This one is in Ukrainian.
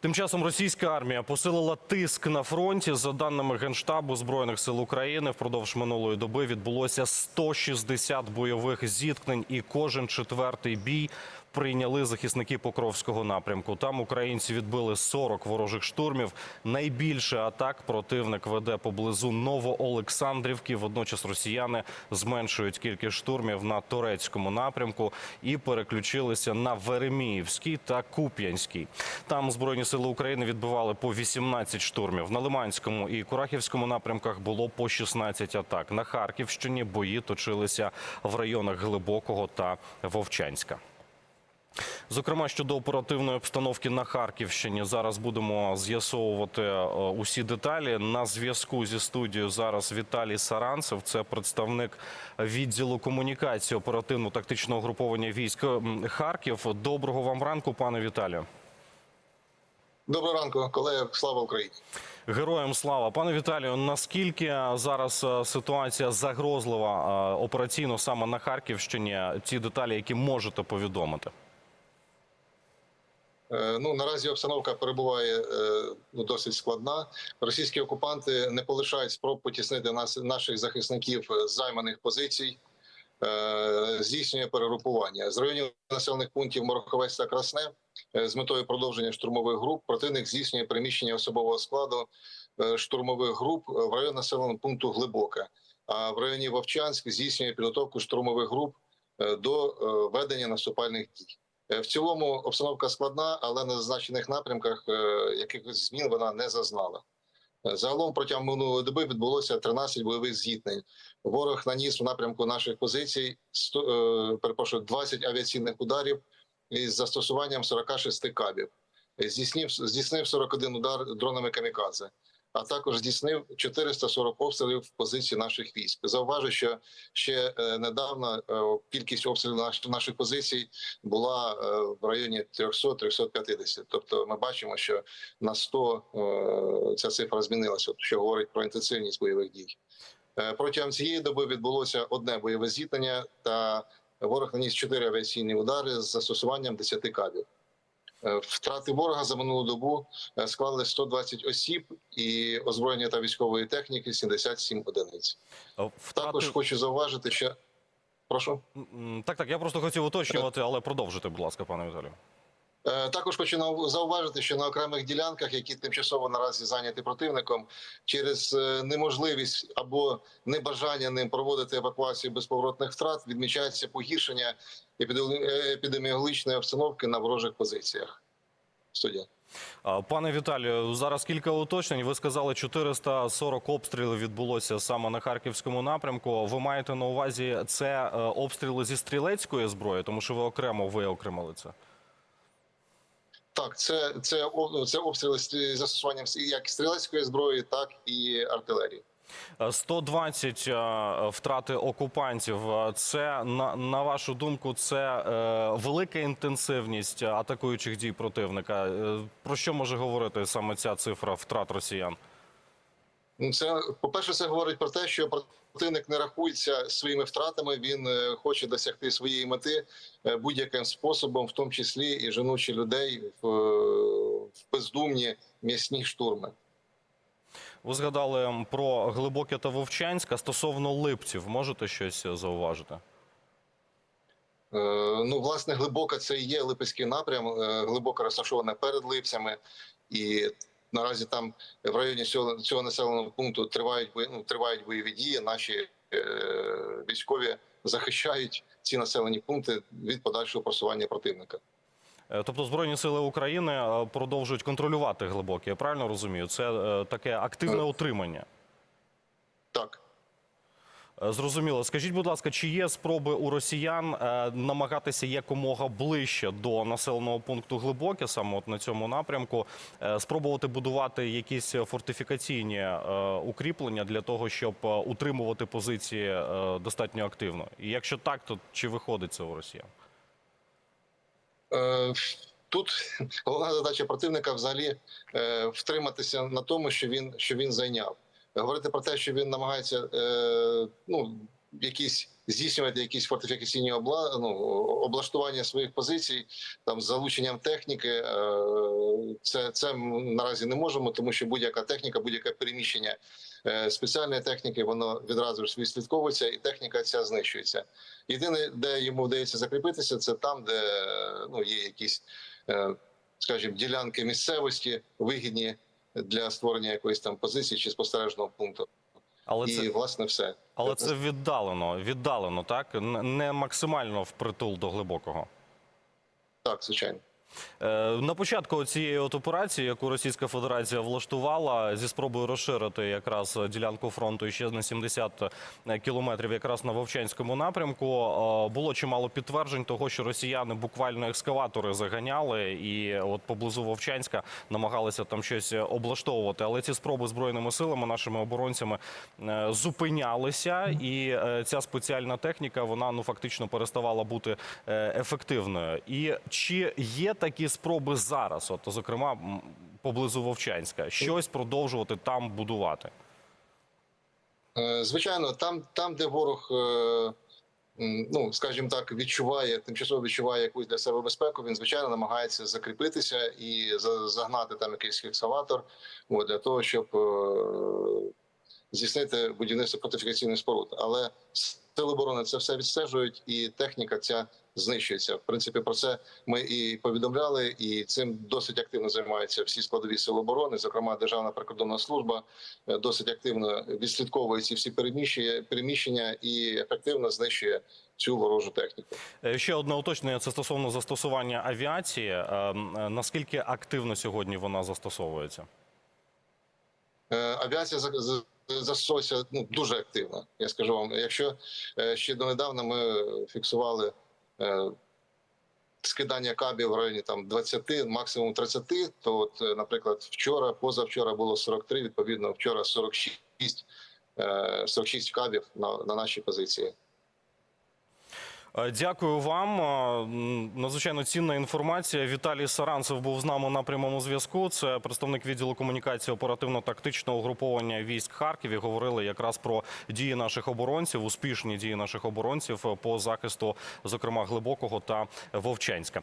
Тим часом російська армія посилила тиск на фронті. За даними генштабу збройних сил України, впродовж минулої доби відбулося 160 бойових зіткнень, і кожен четвертий бій прийняли захисники Покровського напрямку. Там українці відбили 40 ворожих штурмів. Найбільше атак противник веде поблизу Новоолександрівки. Водночас росіяни зменшують кількість штурмів на турецькому напрямку і переключилися на Вереміївський та Куп'янський. Там збройні сили України відбивали по 18 штурмів. На Лиманському і Курахівському напрямках було по 16 атак. На Харківщині бої точилися в районах Глибокого та Вовчанська. Зокрема, щодо оперативної обстановки на Харківщині, зараз будемо з'ясовувати е, усі деталі. На зв'язку зі студією зараз Віталій Саранцев, це представник відділу комунікації оперативно-тактичного груповання військ Харків. Доброго вам ранку, пане Віталію. Доброго ранку, колеги. Слава Україні. Героям слава, пане Віталію. Наскільки зараз е, ситуація загрозлива е, операційно саме на Харківщині? Ті деталі, які можете повідомити? Е, Ну наразі обстановка перебуває е, ну, досить складна. Російські окупанти не полишають спроб потіснити нас наших захисників з займаних позицій. Е, Здійснює перегрупування з районів населених пунктів Мороховець та Красне е, з метою продовження штурмових груп. Противник здійснює переміщення особового складу е, штурмових груп в район населеного пункту Глибоке. А в районі Вовчанськ здійснює підготовку штурмових груп е, до е, ведення наступальних дій. Е, В цілому обстановка складна, але на зазначених напрямках е, якихось змін вона не зазнала. Е, Загалом протягом минулої доби відбулося 13 бойових зіткнень. Ворог наніс в напрямку наших позицій 100, е, перепрошую, 20 авіаційних ударів із застосуванням 46 кабів. Здійснив, здійснив 41 удар дронами камікадзе, а також здійснив 440 обстрілів в позиції наших військ. Зауважу, що ще е, недавно е, кількість обстрілів наших позицій була е, в районі 300-350. Тобто ми бачимо, що на 100 е, ця цифра змінилася, що говорить про інтенсивність бойових дій. Протягом цієї доби відбулося одне бойове зіткнення, та ворог наніс 4 авіаційні удари з застосуванням 10 кабів. Е, Втрати ворога за минулу добу е, склали 120 осіб і озброєння та військової техніки 77 одиниць. Втрати... Також хочу зауважити, що прошу. Так, так, я просто хотів уточнювати, але продовжуйте, будь ласка, пане Віталію. Е, Також хочу зауважити, що на окремих ділянках, які тимчасово наразі зайняті противником, через е, неможливість або небажання ним проводити евакуацію безповоротних втрат, відмічається погіршення е, епідеміологічної обстановки на ворожих позиціях. Студія. Пане Віталію, зараз кілька уточнень. Ви сказали, 440 обстрілів відбулося саме на харківському напрямку. Ви маєте на увазі це обстріли зі стрілецької зброї, тому що ви окремо виокремили це. Так, це, це, це обстріли з застосуванням як стрілецької зброї, так і артилерії. Е, 120 е, втрати окупантів. Це на, на вашу думку, це е, велика інтенсивність атакуючих дій противника. Е, Про що може говорити саме ця цифра втрат росіян? Ну, Це по-перше, це говорить про те, що противник не рахується своїми втратами. Він е, хоче досягти своєї мети е, будь-яким способом, в тому числі і женучи людей в, е, в бездумні м'ясні штурми. Ви згадали про глибоке та Вовчанськ. А Стосовно липців, можете щось зауважити? Ну, власне, глибока це і є Липецький напрям, глибоко розташована перед Липцями, і наразі там в районі цього, цього населеного пункту тривають ну, тривають бойові дії. Наші е, військові захищають ці населені пункти від подальшого просування противника. Е, Тобто Збройні сили України е, продовжують контролювати глибоке. Я правильно розумію? Це е, таке активне утримання. Так. Е, Зрозуміло. Скажіть, будь ласка, чи є спроби у росіян е, намагатися якомога ближче до населеного пункту глибоке, саме от на цьому напрямку, е, спробувати будувати якісь фортифікаційні укріплення для того, щоб утримувати позиції достатньо активно? І якщо так, то чи виходить це у росіян? Тут головна задача противника взагалі втриматися на тому, що він що він зайняв. Говорити про те, що він намагається е, ну якісь здійснювати якісь фортифікаційні обла, ну, облаштування своїх позицій там з залученням техніки. Е, це, це наразі не можемо, тому що будь-яка техніка, будь-яке переміщення е, спеціальної техніки, воно відразу ж відслідковується, і техніка ця знищується. Єдине, де йому вдається закріпитися, це там, де ну є якісь, е, скажімо, ділянки місцевості вигідні для створення якоїсь там позиції чи спостережного пункту. Але і це власне все. але це віддалено, віддалено, так не максимально впритул до глибокого. так, звичайно. Е, На початку цієї от операції, яку Російська Федерація влаштувала зі спробою розширити якраз ділянку фронту ще на 70 кілометрів, якраз на Вовчанському напрямку, е, було чимало підтверджень того, що росіяни буквально екскаватори заганяли і от поблизу Вовчанська намагалися там щось облаштовувати. Але ці спроби збройними силами, нашими оборонцями е, зупинялися, і е, ця спеціальна техніка вона ну фактично переставала бути е, ефективною. І чи є такі спроби зараз, от зокрема поблизу Вовчанська, щось продовжувати там будувати? Е, Звичайно, там, там, де ворог, е, ну скажімо так, відчуває тимчасово відчуває якусь для себе безпеку, він звичайно намагається закріпитися і загнати там якийсь екскаватор, для того, щоб е, здійснити будівництво фортифікаційних споруд. Але сили оборони це все відстежують, і техніка ця знищується. В принципі, про це ми і повідомляли, і цим досить активно займаються всі складові сили оборони, зокрема Державна прикордонна служба, е, досить активно відслідковує ці всі переміщення, переміщення і ефективно знищує цю ворожу техніку. Е, Ще одне уточнення це стосовно застосування авіації. Е, Наскільки активно сьогодні вона застосовується? Авіація за- за- ну, дуже активно. Я скажу вам, якщо е, ще донедавна ми фіксували е, скидання кабів в районі там 20, максимум 30, то от, е, наприклад, вчора, позавчора було 43, відповідно, вчора 46, е, 46 кабів на, на наші позиції. Е, Дякую вам. Е, Надзвичайно цінна інформація. Віталій Саранцев був з нами на прямому зв'язку. Це представник відділу комунікації оперативно-тактичного угруповання військ Харків. І говорили якраз про дії наших оборонців, успішні дії наших оборонців по захисту, зокрема глибокого та Вовчанська.